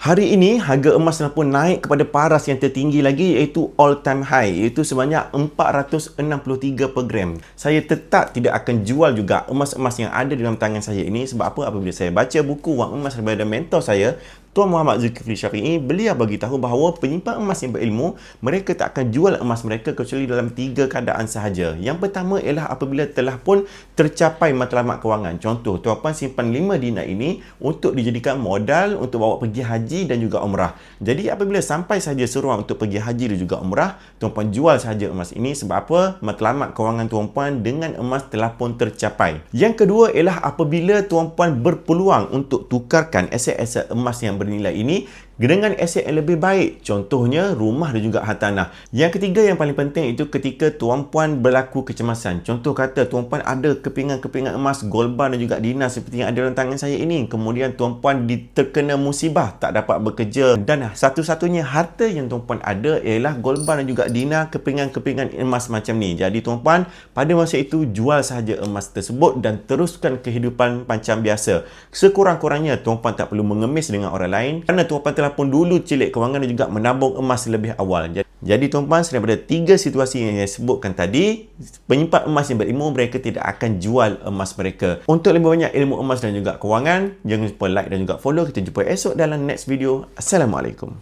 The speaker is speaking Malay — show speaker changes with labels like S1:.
S1: Hari ini harga emas telah pun naik kepada paras yang tertinggi lagi iaitu all time high iaitu sebanyak 463 per gram. Saya tetap tidak akan jual juga emas-emas yang ada dalam tangan saya ini sebab apa apabila saya baca buku wang emas daripada mentor saya Tuan Muhammad Zulkifli Syari'i, beliau bagi tahu bahawa penyimpan emas yang berilmu, mereka tak akan jual emas mereka kecuali dalam tiga keadaan sahaja. Yang pertama ialah apabila telah pun tercapai matlamat kewangan. Contoh, tuan-puan simpan 5 dinar ini untuk dijadikan modal untuk bawa pergi haji dan juga umrah. Jadi apabila sampai sahaja seruang untuk pergi haji dan juga umrah, tuan-puan jual sahaja emas ini sebab apa? Matlamat kewangan tuan-puan dengan emas telah pun tercapai. Yang kedua ialah apabila tuan-puan berpeluang untuk tukarkan aset-aset emas yang bernilai ini dengan aset yang lebih baik. Contohnya rumah dan juga hartanah. Yang ketiga yang paling penting itu ketika tuan-puan berlaku kecemasan. Contoh kata tuan-puan ada kepingan-kepingan emas, gold bar dan juga dinar seperti yang ada dalam tangan saya ini. Kemudian tuan-puan terkena musibah, tak dapat bekerja dan satu-satunya harta yang tuan-puan ada ialah gold bar dan juga dinar kepingan-kepingan emas macam ni. Jadi tuan-puan pada masa itu jual sahaja emas tersebut dan teruskan kehidupan macam biasa. Sekurang-kurangnya tuan-puan tak perlu mengemis dengan orang lain kerana tuan-puan telah pun dulu cilik kewangan juga menabung emas lebih awal. Jadi tuan-tuan daripada tiga situasi yang saya sebutkan tadi, penyimpan emas yang berilmu mereka tidak akan jual emas mereka. Untuk lebih banyak ilmu emas dan juga kewangan, jangan lupa like dan juga follow. Kita jumpa esok dalam next video. Assalamualaikum.